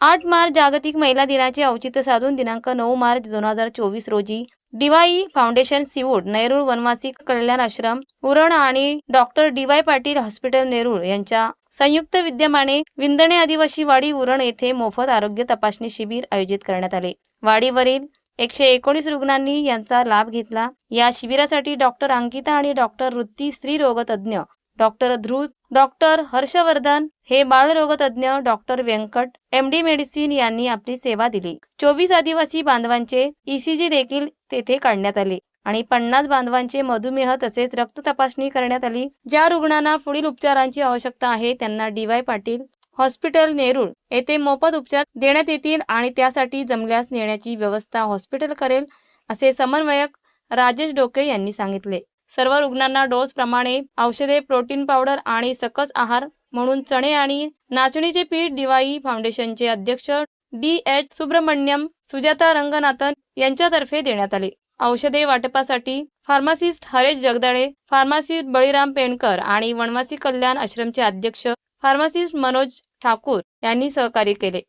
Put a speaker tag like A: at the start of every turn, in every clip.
A: आठ मार्च जागतिक महिला दिनाचे औचित्य साधून दिनांक नऊ मार्च दोन हजार चोवीस रोजी डीवाई फाउंडेशन सिवूड नेरूळ वनवासी कल्याण आश्रम उरण आणि doctor D Y Patil hospital Nerul यांच्या संयुक्त विद्यमाने विंदणे आदिवासी वाडी उरण येथे मोफत आरोग्य तपासणी शिबिर आयोजित करण्यात आले. वाडीवरील एकशे एकोणीस रुग्णांनी यांचा लाभ घेतला. या शिबिरासाठी डॉक्टर अंकिता आणि डॉक्टर वृत्ती स्त्रीरोगतज्ञ डॉक्टर ध्रुत डॉक्टर हर्षवर्धन हे बाळरोगतज्ञ doctor Vyankat M D medicine यांनी आपली सेवा दिली. चोवीस आदिवासी बांधवांचे ईसीजी देखील तेथे काढण्यात आले आणि पन्नास बांधवांचे मधुमेह तसेच रक्त तपासणी करण्यात आली. ज्या रुग्णांना पुढील उपचारांची आवश्यकता आहे त्यांना D Y Patil hospital Nerul येथे मोफत उपचार देण्यात येतील आणि त्यासाठी जमल्यास नेण्याची व्यवस्था हॉस्पिटल करेल असे समन्वयक राजेश डोके यांनी सांगितले. सर्व रुग्णांना डोस प्रमाणे औषधे प्रोटीन पावडर आणि सकस आहार म्हणून चणे आणि नाचणीचे पीठ दिवाई फाउंडेशनचे अध्यक्ष डी एच सुब्रमण्यम सुजाता रंगनाथन यांच्यातर्फे देण्यात आले. औषधे वाटपासाठी फार्मासिस्ट हरेश जगदाळे फार्मासिस्ट बळीराम पेणकर आणि वनवासी कल्याण आश्रमचे अध्यक्ष फार्मासिस्ट मनोज ठाकूर यांनी सहकार्य केले.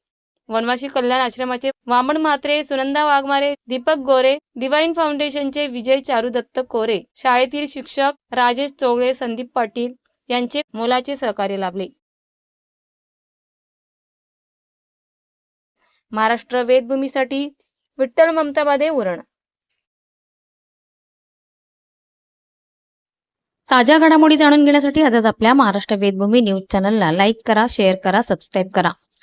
A: वनवाशी कल्याण आश्रमाचे वामन म्हात्रे सुनंदा वाघमारे दीपक गोरे डिवाईन फाउंडेशनचे विजय चारुदत्त कोरे शाळेतील शिक्षक राजेश चोगळे संदीप पाटील यांचे मोलाचे सहकार्य लाभले. महाराष्ट्र वेदभूमीसाठी विठ्ठल ममताबादे उरण ताज्या घडामोडी जाणून घेण्यासाठी आजच आपल्या महाराष्ट्र वेदभूमी न्यूज चॅनलला लाईक करा शेअर करा सबस्क्राईब करा.